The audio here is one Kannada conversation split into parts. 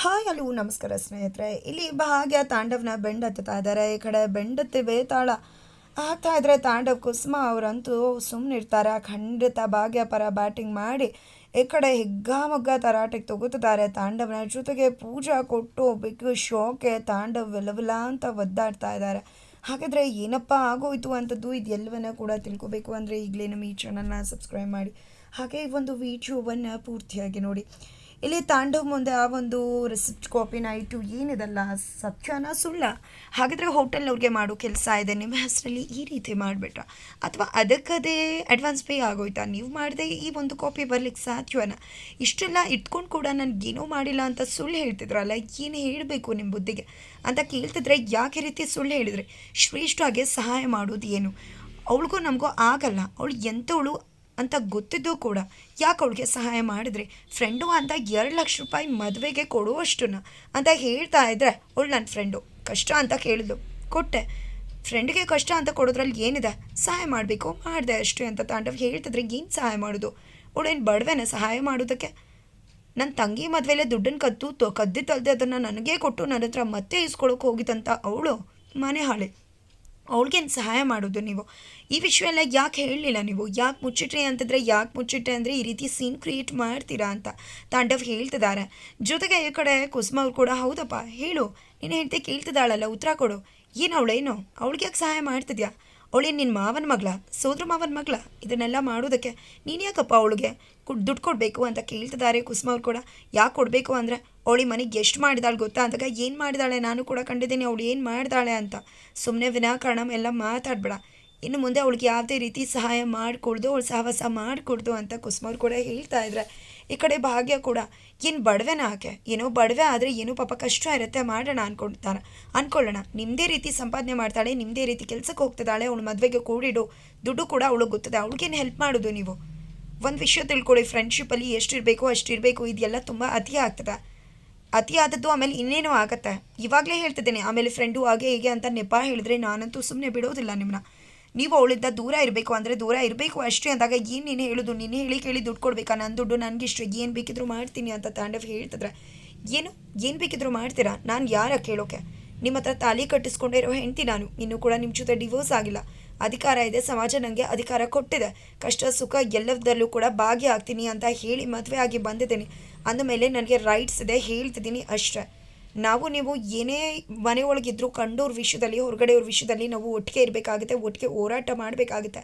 ಹಾಯ್, ಹಲೋ, ನಮಸ್ಕಾರ ಸ್ನೇಹಿತರೆ. ಇಲ್ಲಿ ಭಾಗ್ಯ ತಾಂಡವ್ನ ಬೆಂಡ್ ಹತ್ತುತ್ತಾ ಇದ್ದಾರೆ. ಈ ಕಡೆ ಬೆಂಡತ್ತಿ ಬೇತಾಳ ಆಗ್ತಾ ಇದ್ರೆ ತಾಂಡವ್ ಕುಸುಮ ಅವರಂತೂ ಸುಮ್ಮನೆ ಇರ್ತಾರೆ. ಖಂಡಿತ ಭಾಗ್ಯ ಪರ ಬ್ಯಾಟಿಂಗ್ ಮಾಡಿ ಈ ಕಡೆ ಹಿಗ್ಗಾಮಗ್ಗ ತರಾಟೆಗೆ ತಗೋತಿದ್ದಾರೆ ತಾಂಡವ್ನ ಜೊತೆಗೆ ಪೂಜಾ ಕೊಟ್ಟು ಬಿಗ್ ಶೋಕೆ ತಾಂಡವ್ ವಿಲವಿಲ ಅಂತ ಒದ್ದಾಡ್ತಾ ಇದ್ದಾರೆ. ಹಾಗಾದರೆ ಏನಪ್ಪ ಆಗೋಯ್ತು ಅಂತದ್ದು ಇದೆಲ್ಲವನ್ನ ಕೂಡ ತಿಳ್ಕೊಬೇಕು ಅಂದರೆ ಈಗಲೇ ನಮ್ಮ ಈ ಚಾನಲ್ನ ಸಬ್ಸ್ಕ್ರೈಬ್ ಮಾಡಿ. ಹಾಗೆ ಈ ಒಂದು ವಿಡಿಯೋವನ್ನು ಪೂರ್ತಿಯಾಗಿ ನೋಡಿ. ಇಲ್ಲಿ ತಾಂಡವ್ ಮುಂದೆ ಆ ಒಂದು ರೆಸಿಪ್ಟ್ ಕಾಪಿನ ಇಟ್ಟು ಏನಿದಲ್ಲ, ಸತ್ಯನ ಸುಳ್ಳ. ಹಾಗಾದರೆ ಹೋಟೆಲ್ನವ್ರಿಗೆ ಮಾಡೋ ಕೆಲಸ ಇದೆ, ನಿಮ್ಮ ಹೆಸರಲ್ಲಿ ಈ ರೀತಿ ಮಾಡಿಬಿಟ್ರ. ಅಥವಾ ಅದಕ್ಕದೇ ಅಡ್ವಾನ್ಸ್ ಪೇ ಆಗೋಯ್ತಾ? ನೀವು ಮಾಡಿದೆ ಈ ಒಂದು ಕಾಪಿ ಬರ್ಲಿಕ್ಕೆ ಸಾಧ್ಯವನ ಇಷ್ಟೆಲ್ಲ ಇಟ್ಕೊಂಡು ಕೂಡ ನನಗೇನೂ ಮಾಡಿಲ್ಲ ಅಂತ ಸುಳ್ಳು ಹೇಳ್ತಿದ್ರಲ್ಲ, ಏನು ಹೇಳಬೇಕು ನಿಮ್ಮ ಬುದ್ಧಿಗೆ? ಅಂತ ಕೇಳ್ತಿದ್ರೆ ಯಾಕೆ ರೀತಿ ಸುಳ್ಳು ಹೇಳಿದರೆ? ಶ್ರೇಷ್ಠವಾಗಿ ಸಹಾಯ ಮಾಡೋದು ಏನು? ಅವಳಿಗೂ ನಮಗೂ ಆಗಲ್ಲ. ಅವಳು ಎಂಥವಳು ಅಂತ ಗೊತ್ತಿದ್ದು ಕೂಡ. ಯಾಕೆ ಅವಳಿಗೆ ಸಹಾಯ ಮಾಡಿದ್ರಿ? ಫ್ರೆಂಡು ಅಂತ ಎರಡು ಲಕ್ಷ ರೂಪಾಯಿ ಮದುವೆಗೆ ಕೊಡುವಷ್ಟನ್ನ ಅಂತ ಹೇಳ್ತಾ ಇದ್ರೆ ಅವಳು ನನ್ನ ಫ್ರೆಂಡು. ಕಷ್ಟ ಅಂತ ಕೇಳಿದ್ಲು. ಕೊಟ್ಟೆ. ಫ್ರೆಂಡ್ಗೆ ಕಷ್ಟ ಅಂತ ಕೊಡೋದ್ರಲ್ಲಿ ಏನಿದೆ? ಸಹಾಯ ಮಾಡಬೇಕು. ಮಾಡಿದೆ ಅಷ್ಟು ಅಂತ ತಾಂಡವ್ ಹೇಳ್ತಿದ್ರೆ ಏನು ಸಹಾಯ ಮಾಡೋದು? ಅವಳೇನು ಬಡವೇನ ಸಹಾಯ ಮಾಡೋದಕ್ಕೆ? ನನ್ನ ತಂಗಿ ಮದುವೆಲೆ ದುಡ್ಡನ್ನು ಕದ್ದು ತೊ ಕದ್ದಿತ್ತಲ್ದೆ ಅದನ್ನು ನನಗೇ ಕೊಟ್ಟು ನನ್ನ ಹತ್ರ ಮತ್ತೆ ಇಸ್ಕೊಳಕ್ಕೆ ಹೋಗಿತ್ತಂತ ಅವಳು ಮನೆ ಹಾಳೆ. ಅವಳಿಗೇನು ಸಹಾಯ ಮಾಡೋದು ನೀವು? ಈ ವಿಷಯ ಎಲ್ಲ ಯಾಕೆ ಹೇಳಲಿಲ್ಲ ನೀವು? ಯಾಕೆ ಮುಚ್ಚಿಟ್ರಿ ಅಂತಂದರೆ, ಯಾಕೆ ಮುಚ್ಚಿಟ್ರಿ ಅಂದರೆ ಈ ರೀತಿ ಸೀನ್ ಕ್ರಿಯೇಟ್ ಮಾಡ್ತೀರಾ ಅಂತ ತಾಂಡವ್ ಹೇಳ್ತಿದ್ದಾರೆ ಜೊತೆಗೆ ಈ ಕಡೆ ಕುಸುಮ ಅವ್ರು ಕೂಡ, ಹೌದಪ್ಪ, ಹೇಳು. ನೀನು ಹೇಳ್ತೆ ಕೇಳ್ತಿದ್ದಾಳಲ್ಲ, ಉತ್ತರ ಕೊಡು. ಏನು ಅವಳೇನು ಅವಳಿಗೆ ಯಾಕೆ ಸಹಾಯ ಮಾಡ್ತಿದ್ಯಾ? ಅವಳೇನು ನಿನ್ನ ಮಾವನ ಮಗಳ? ಸೋದ್ರ ಮಾವನ ಮಗಳ? ಇದನ್ನೆಲ್ಲ ಮಾಡೋದಕ್ಕೆ ನೀನು ಯಾಕಪ್ಪ ಅವಳಿಗೆ? ದುಡ್ಡು ಕೊಡಬೇಕು ಅಂತ ಕೇಳ್ತಿದ್ದಾರೆ. ಕುಸುಮ ಅವ್ರು ಕೂಡ, ಯಾಕೆ ಕೊಡಬೇಕು ಅಂದರೆ, ಅವಳಿ ಮನೆಗೆ ಎಷ್ಟು ಮಾಡಿದಾಳೆ ಗೊತ್ತಾ? ಅಂದಾಗ, ಏನು ಮಾಡಿದಾಳೆ? ನಾನು ಕೂಡ ಕಂಡಿದ್ದೀನಿ, ಅವಳು ಏನು ಮಾಡಿದಾಳೆ ಅಂತ. ಸುಮ್ಮನೆ ವಿನಾಕಾರಣ ಎಲ್ಲ ಮಾತಾಡಬೇಡ. ಇನ್ನು ಮುಂದೆ ಅವಳಿಗೆ ಯಾವುದೇ ರೀತಿ ಸಹಾಯ ಮಾಡಿಕೊಡ್ದು, ಅವಳು ಸಹವಾಸ ಮಾಡಿಕೊಡ್ದು ಅಂತ ಕುಸುಮವ್ರು ಕೂಡ ಹೇಳ್ತಾ ಇದ್ರೆ. ಈ ಕಡೆ ಭಾಗ್ಯ ಕೂಡ, ಏನು ಬಡವೆನ ಆಕೆ? ಏನೋ ಬಡವೆ ಆದರೆ ಏನೋ ಪಾಪ ಕಷ್ಟ ಇರುತ್ತೆ, ಮಾಡೋಣ ಅನ್ಕೊಳ್ತಾರ ಅನ್ಕೊಳ್ಳೋಣ. ನಿಮ್ಮದೇ ರೀತಿ ಸಂಪಾದನೆ ಮಾಡ್ತಾಳೆ ನಿಮ್ಮದೇ ರೀತಿ ಕೆಲಸಕ್ಕೆ ಹೋಗ್ತಿದ್ದಾಳೆ, ಅವಳು ಮದುವೆಗೆ ಕೂಡಿಡು, ದುಡ್ಡು ಕೂಡ ಅವಳಿಗೆ ಗೊತ್ತದೆ. ಅವಳಿಗೇನು ಹೆಲ್ಪ್ ಮಾಡೋದು ನೀವು? ಒಂದು ವಿಷಯ ತಿಳ್ಕೊಳ್ಳಿ ಫ್ರೆಂಡ್ಶಿಪ್ಪಲ್ಲಿ ಎಷ್ಟಿರಬೇಕು ಅಷ್ಟಿರಬೇಕು ಇದೆಲ್ಲ ತುಂಬ ಅತಿ ಆಗ್ತದೆ. ಅತಿ ಆದದ್ದು ಆಮೇಲೆ ಇನ್ನೇನೋ ಆಗತ್ತೆ. ಇವಾಗಲೇ ಹೇಳ್ತಿದ್ದೇನೆ, ಆಮೇಲೆ ಫ್ರೆಂಡು ಹಾಗೆ ಹೀಗೆ ಅಂತ ನೆಪ ಹೇಳಿದ್ರೆ ನಾನಂತೂ ಸುಮ್ಮನೆ ಬಿಡೋದಿಲ್ಲ ನಿಮ್ಮನ್ನ ನೀವು ಅವಳಿಂದ ದೂರ ಇರಬೇಕು ಅಂದರೆ ದೂರ ಇರಬೇಕು ಅಷ್ಟೇ ಅಂದಾಗ ಏನು ನೀನು ಹೇಳೋದು? ನೀನು ಹೇಳಿ ಕೇಳಿ ದುಡ್ಡು ಕೊಡ್ಬೇಕಾ? ನನ್ನ ದುಡ್ಡು ನನಗಿಷ್ಟು, ಏನು ಬೇಕಿದ್ರು ಮಾಡ್ತೀನಿ ಅಂತ ತಾಂಡವ್ ಹೇಳ್ತಿದ್ರೆ. ಏನು? ಏನು ಬೇಕಿದ್ರು ಮಾಡ್ತೀರಾ? ನಾನು ಯಾರ ಕೇಳೋಕೆ? ನಿಮ್ಮ ಹತ್ರ ತಾಲಿ ಕಟ್ಟಿಸ್ಕೊಂಡಿರೋ ಹೆಂಡ್ತಿ ನಾನು. ಇನ್ನೂ ಕೂಡ ನಿಮ್ಮ ಜೊತೆ ಡಿವೋರ್ಸ್ ಆಗಿಲ್ಲ. ಅಧಿಕಾರ ಇದೆ, ಸಮಾಜ ನನಗೆ ಅಧಿಕಾರ ಕೊಟ್ಟಿದೆ. ಕಷ್ಟ, ಸುಖ ಎಲ್ಲದರಲ್ಲೂ ಕೂಡ ಭಾಗಿಯಾಗ್ತೀನಿ ಅಂತ ಹೇಳಿ ಮದುವೆ ಆಗಿ ಬಂದಿದ್ದೀನಿ. ಅಂದಮೇಲೆ ನನಗೆ ರೈಟ್ಸ್ ಇದೆ, ಹೇಳ್ತಿದ್ದೀನಿ ಅಷ್ಟೇ. ನಾವು, ನೀವು ಏನೇ ಮನೆಯೊಳಗಿದ್ರು ಕಂಡೋರ್ ವಿಷಯದಲ್ಲಿ, ಹೊರಗಡೆಯವ್ರ ವಿಷಯದಲ್ಲಿ ನಾವು ಒಟ್ಟಿಗೆ ಇರಬೇಕಾಗುತ್ತೆ, ಒಟ್ಟಿಗೆ ಹೋರಾಟ ಮಾಡಬೇಕಾಗುತ್ತೆ.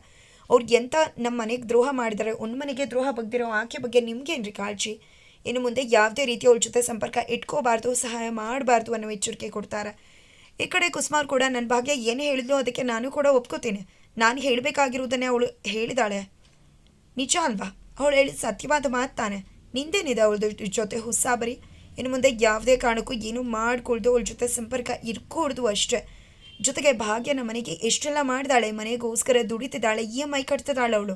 ಅವ್ರಿಗೆ ಎಂಥ ನಮ್ಮ ಮನೆಗೆ ದ್ರೋಹ ಮಾಡಿದ್ದಾರೆ ಒಂದು ಮನೆಗೆ ದ್ರೋಹ ಬಗ್ದಿರೋ ಆಕೆ ಬಗ್ಗೆ ನಿಮಗೇನ್ರಿ ಕಾಳಜಿ? ಇನ್ನು ಮುಂದೆ ಯಾವುದೇ ರೀತಿ ಅವ್ರ ಜೊತೆ ಸಂಪರ್ಕ ಇಟ್ಕೋಬಾರ್ದು, ಸಹಾಯ ಮಾಡಬಾರ್ದು ಅನ್ನೋ ಎಚ್ಚರಿಕೆ ಕೊಡ್ತಾರೆ. ಈ ಕಡೆ ಕುಸುಮಾರ್ ಕೂಡ ನನ್ನ ಭಾಗ್ಯ ಏನು ಹೇಳಿದ್ಲು ಅದಕ್ಕೆ ನಾನು ಕೂಡ ಒಪ್ಕೋತೀನಿ. ನಾನು ಹೇಳಬೇಕಾಗಿರುವುದನ್ನೇ ಅವಳು ಹೇಳಿದಾಳೆ. ನಿಜ ಅಲ್ವಾ? ಅವಳು ಹೇಳಿದ ಸತ್ಯವಾದ ಮಾತು ತಾನೆ. ನಿಂದೇನಿದೆ ಅವಳ ಜೊತೆ ಹುಸ್ಸಾಬರಿ? ಇನ್ನು ಮುಂದೆ ಯಾವುದೇ ಕಾರಣಕ್ಕೂ ಏನೂ ಮಾಡಿಕೊಳ್ದು ಅವಳ ಜೊತೆ ಸಂಪರ್ಕ ಇರ್ಕೊಡ್ದು ಅಷ್ಟೇ. ಜೊತೆಗೆ ಭಾಗ್ಯ ನಮ್ಮ ಮನೆಗೆ ಎಷ್ಟೆಲ್ಲ ಮಾಡಿದಾಳೆ, ಮನೆಗೋಸ್ಕರ ದುಡಿತಿದ್ದಾಳೆ ಇ ಎಂ ಐ ಕಟ್ತಿದ್ದಾಳೆ ಅವಳು.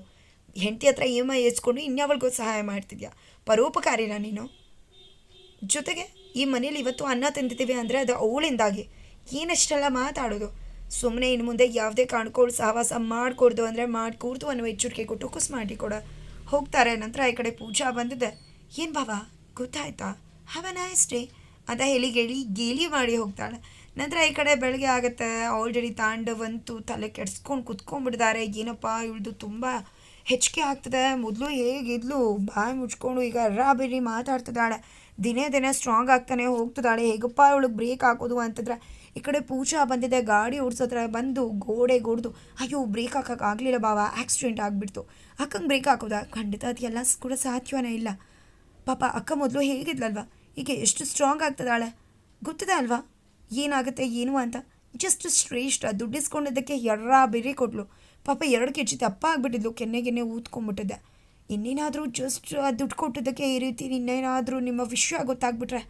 ಹೆಂಡತಿ ಹತ್ರ ಇ ಎಂ ಐ ಎಸ್ಕೊಂಡು ಇನ್ಯಾವಳಿಗೂ ಸಹಾಯ ಮಾಡ್ತಿದ್ಯಾ? ಪರೋಪಕಾರಿನ ನೀನು? ಜೊತೆಗೆ ಈ ಮನೇಲಿ ಇವತ್ತು ಅನ್ನ ತಿಂದಿದ್ದೀವಿ ಅಂದರೆ ಅದು ಅವಳಿಂದಾಗಿ. ಏನಷ್ಟೆಲ್ಲ ಮಾತಾಡೋದು. ಸುಮ್ಮನೆ ಇನ್ನು ಮುಂದೆ ಯಾವುದೇ ಕಾಣ್ಕೊಳ್ಳು ಸಹವಾಸ ಮಾಡಿಕೊಡ್ದು ಅಂದರೆ ಮಾಡಿಕೊಡ್ದು ಅನ್ನೋ ಎಚ್ಚರಿಕೆ ಕೊಟ್ಟು ಕುಸ್ ಮಾಡಿ ಕೊಡ. ಹೋಗ್ತಾರೆ, ನಂತರ ಈ ಕಡೆ ಪೂಜಾ ಬಂದಿದೆ. ಏನು ಭಾವ ಗೊತ್ತಾಯ್ತಾ? ಹ್ಯಾವ್ ಅ ನೈಸ್ ಡೇ ಅಂತ ಹೇಳಿ ಗೇಳಿ ಗೇಲಿ ಮಾಡಿ ಹೋಗ್ತಾಳೆ. ನಂತರ ಈ ಕಡೆ ಬೆಳಗ್ಗೆ ಆಗುತ್ತೆ ಆಲ್ರೆಡಿ ತಾಂಡವಂತು ತಲೆ ಕೆಡ್ಸ್ಕೊಂಡು ಕುತ್ಕೊಂಡ್ಬಿಡ್ತಾರೆ ಏನಪ್ಪ ಇವಳ್ದು ತುಂಬ ಹೆಚ್ಚಿಗೆ ಆಗ್ತದೆ. ಮೊದಲು ಹೇಗಿದ್ಲು? ಬಾಯಿ ಮುಚ್ಕೊಂಡು ಈಗ ಅರ್ರಾಬಿರಿ ಮಾತಾಡ್ತಿದ್ದಾಳೆ. ದಿನೇ ದಿನೇ ಸ್ಟ್ರಾಂಗ್ ಆಗ್ತಾನೆ ಹೋಗ್ತದಾಳೆ ಹೇಗಪ್ಪ ಅವಳಿಗೆ ಬ್ರೇಕ್ ಹಾಕೋದು ಅಂತಂದ್ರೆ, ಈ ಕಡೆ ಪೂಜಾ ಬಂದಿದೆ, ಗಾಡಿ ಓಡಿಸೋತ್ರ ಬಂದು ಗೋಡೆ ಗೋಡ್ದು, ಅಯ್ಯೋ ಬ್ರೇಕ್ ಹಾಕಕ್ಕೆ ಆಗಲಿಲ್ಲ ಬಾವ ಆಕ್ಸಿಡೆಂಟ್ ಆಗಿಬಿಡ್ತು. ಅಕ್ಕಂಗೆ ಬ್ರೇಕ್ ಹಾಕೋದಾ? ಖಂಡಿತ ಅದೆಲ್ಲ ಕೂಡ ಸಾಧ್ಯವೇ ಇಲ್ಲ. ಪಾಪ ಅಕ್ಕ ಮೊದಲು ಹೇಗಿದ್ಲಲ್ವ? ಈಗ ಎಷ್ಟು ಸ್ಟ್ರಾಂಗ್ ಆಗ್ತದಾಳೆ ಗೊತ್ತಿದೆ ಅಲ್ವಾ? ಏನಾಗುತ್ತೆ, ಏನು ಅಂತ? ಜಸ್ಟ್ ಶ್ರೇಷ್ಠ, ದುಡ್ಡಿಸ್ಕೊಂಡಿದ್ದಕ್ಕೆ ಎರ್ರ ಬೇರೆ ಕೊಟ್ಲು. ಪಾಪ ಎರಡು ಕೆಜಿ ದಪ್ಪ ಆಗಿಬಿಟ್ಟಿದ್ಲು, ಕೆನ್ನೆ ಊದ್ಕೊಂಡ್ಬಿಟ್ಟಿದ್ದೆ. ಇನ್ನೇನಾದರೂ ಜಸ್ಟ್ ದುಡ್ಡು ಕೊಟ್ಟಿದ್ದಕ್ಕೆ ಈ ರೀತಿ ಇನ್ನೇನಾದರೂ ನಿಮ್ಮ ವಿಷಯ ಗೊತ್ತಾಗ್ಬಿಟ್ರೆ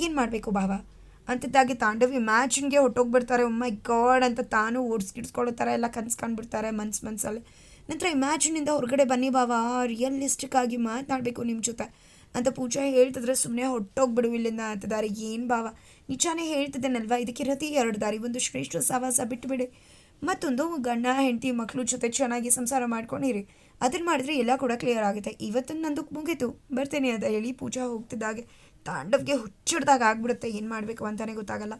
ಏನು ಮಾಡಬೇಕು ಭಾವ? ಅಂಥದ್ದಾಗಿ ತಾಂಡವಿ ಇಮ್ಯಾಜಿನ್ಗೆ ಹೊಟ್ಟೋಗ್ಬಿಡ್ತಾರೆ ಮೈ ಗಾಡ್ ಅಂತ ತಾನು ಓಡಿಸ್ಗಿಡ್ಸ್ಕೊಳ್ಳೋ ಥರ ಎಲ್ಲ ಕನ್ಸ್ಕೊಂಡ್ಬಿಡ್ತಾರೆ ಮನ್ಸು ಮನಸ್ಸಲ್ಲಿ ನಂತರ ಇಮ್ಯಾಜಿನಿಂದ ಹೊರಗಡೆ ಬನ್ನಿ ಭಾವ. ರಿಯಲಿಸ್ಟಿಕ್ ಆಗಿ ಮಾತನಾಡಬೇಕು ನಿಮ್ಮ ಜೊತೆ. ಅಂತ ಪೂಜಾ ಹೇಳ್ತಿದ್ರೆ ಸುಮ್ಮನೆ ಹೊಟ್ಟೋಗ್ಬಿಡು ಇಲ್ಲಿಂದ ಅಂತದಾರೆ ಏನು ಭಾವ? ನಿಜಾನೇ ಹೇಳ್ತಿದ್ದೇನಲ್ವಾ? ಇದಕ್ಕೆ ರತಿ ಎರಡು ದಾರಿ. ಒಂದು ಶ್ರೇಷ್ಠ ಸಹವಾಸ ಬಿಟ್ಟುಬಿಡಿ ಮತ್ತೊಂದು ಗಂಡ, ಹೆಂಡತಿ ಮಕ್ಕಳು ಜೊತೆ ಚೆನ್ನಾಗಿ ಸಂಸಾರ ಮಾಡ್ಕೊಂಡಿರಿ. ಅದನ್ನು ಮಾಡಿದ್ರೆ ಎಲ್ಲ ಕೂಡ ಕ್ಲಿಯರ್ ಆಗುತ್ತೆ. ಇವತ್ತು ನಂದು ಮುಗೀತು. ಬರ್ತೇನೆ ಅಂತ ಹೇಳಿ ಪೂಜಾ ಹೋಗ್ತಿದ್ದಾಗೆ ತಾಂಡವ್ಗೆ ಹುಚ್ಚಿಡ್ದಾಗ ಆಗ್ಬಿಡುತ್ತೆ. ಏನು ಮಾಡಬೇಕು ಅಂತಲೇ ಗೊತ್ತಾಗಲ್ಲ.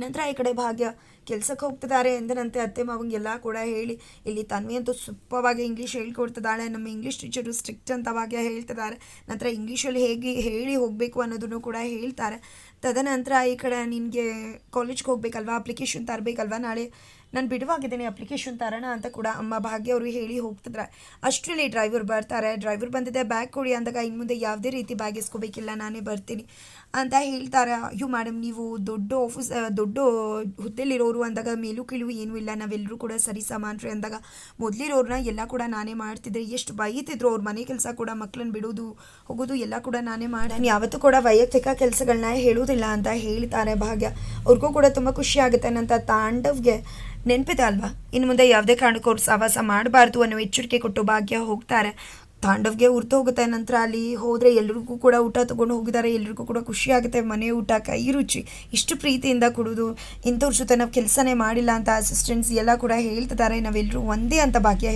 ನಂತರ ಈ ಕಡೆ ಭಾಗ್ಯ ಕೆಲಸಕ್ಕೆ ಹೋಗ್ತಿದ್ದಾರೆ ಎಂದನಂತೆ ಅತ್ತೆ ಮಾವಂಗೆಲ್ಲ ಕೂಡ ಹೇಳಿ. ಇಲ್ಲಿ ತನ್ವಿ ಅಂತೂ ಸುಪ್ಪವಾಗಿ ಇಂಗ್ಲೀಷ್ ಹೇಳ್ಕೊಡ್ತಿದ್ದಾಳೆ. ನಮ್ಮ ಇಂಗ್ಲೀಷ್ ಟೀಚರು ಸ್ಟ್ರಿಕ್ಟ್ ಅಂತ ಭಾಗ್ಯ ಹೇಳ್ತಿದ್ದಾರೆ. ನಂತರ ಇಂಗ್ಲೀಷಲ್ಲಿ ಹೇಗೆ ಹೇಳಿ ಹೋಗಬೇಕು ಅನ್ನೋದನ್ನು ಕೂಡ ಹೇಳ್ತಾರೆ. ತದನಂತರ ಈ ಕಡೆ ನಿನಗೆ ಕಾಲೇಜ್ಗೆ ಹೋಗ್ಬೇಕಲ್ವಾ? ಅಪ್ಲಿಕೇಶನ್ ತರಬೇಕಲ್ವಾ ನಾಳೆ? ನಾನು ಬಿಡುವಾಗಿದ್ದೀನಿ ಅಪ್ಲಿಕೇಶನ್ ತರೋಣ ಅಂತ ಕೂಡ ಅಮ್ಮ ಭಾಗ್ಯ ಅವರು ಹೇಳಿ ಹೋಗ್ತಿದ್ರೆ. ಅಷ್ಟರಲ್ಲಿ ಡ್ರೈವರ್ ಬರ್ತಾರೆ. ಡ್ರೈವರ್ ಬಂದಿದೆ ಬ್ಯಾಗ್ ಕೊಡಿ ಅಂದಾಗ ಇನ್ನು ಮುಂದೆ ಯಾವುದೇ ರೀತಿ ಬ್ಯಾಗ್ ಇಸ್ಕೋಬೇಕಿಲ್ಲ ನಾನೇ ಬರ್ತೀನಿ ಅಂತ ಹೇಳ್ತಾರೆ. ಅಯ್ಯೋ ಮೇಡಮ್ ನೀವು ದೊಡ್ಡ ಆಫೀಸ್ ದೊಡ್ಡ ಹುದ್ದೆಲಿರೋರು ಅಂದಾಗ ಮೇಲೂ ಕೀಳು ಏನೂ ಇಲ್ಲ. ನಾವೆಲ್ಲರೂ ಕೂಡ ಸರಿ ಸಮಾನ್ರಿ ಅಂದಾಗ ಮೊದಲಿರೋರನ್ನ ಎಲ್ಲ ಕೂಡ ನಾನೇ ಮಾಡ್ತಿದ್ದೆ. ಎಷ್ಟು ಬೈತಿದ್ರು ಅವ್ರ ಮನೆ ಕೆಲಸ ಕೂಡ ಮಕ್ಕಳನ್ನ ಬಿಡೋದು, ಹೋಗೋದು ಎಲ್ಲ ಕೂಡ ನಾನೇ ನಾನು ಯಾವತ್ತೂ ಕೂಡ ವೈಯಕ್ತಿಕ ಕೆಲಸಗಳನ್ನ ಹೇಳೋದಿಲ್ಲ ಅಂತ ಹೇಳ್ತಾರೆ ಭಾಗ್ಯ. ಅವ್ರಿಗೂ ಕೂಡ ತುಂಬ ಖುಷಿ ಆಗುತ್ತೆ. ನಂತ ತಾಂಡವ್ಗೆ ನೆನಪಿದೆ ಅಲ್ವಾ? ಇನ್ನು ಮುಂದೆ ಯಾವುದೇ ಕಾರಣಕ್ಕೂ ಅವ್ರು ಸಹವಾಸ ಮಾಡಬಾರ್ದು ಅನ್ನೋ ಎಚ್ಚರಿಕೆ ಕೊಟ್ಟು ಭಾಗ್ಯ ಹೋಗ್ತಾರೆ. ತಾಂಡವ್ಗೆ ಉರ್ತು ಹೋಗುತ್ತೆ, ನಂತರ ಅಲ್ಲಿ ಹೋದರೆ ಎಲ್ರಿಗೂ ಕೂಡ ಊಟ ತೊಗೊಂಡು ಹೋಗಿದ್ದಾರೆ, ಎಲ್ರಿಗೂ ಕೂಡ ಖುಷಿ ಆಗುತ್ತೆ, ಮನೆ ಊಟ, ಕೈ ರುಚಿ, ಇಷ್ಟು ಪ್ರೀತಿಯಿಂದ ಕೊಡೋದು ಇಂಥವ್ರ ಜೊತೆ ನಾವು ಕೆಲಸನೇ ಮಾಡಿಲ್ಲ ಅಂತ ಅಸಿಸ್ಟೆಂಟ್ಸ್ ಎಲ್ಲ ಕೂಡ ಹೇಳ್ತಿದ್ದಾರೆ. ನಾವೆಲ್ಲರೂ ಒಂದೇ ಅಂತ ಭಾಗ್ಯ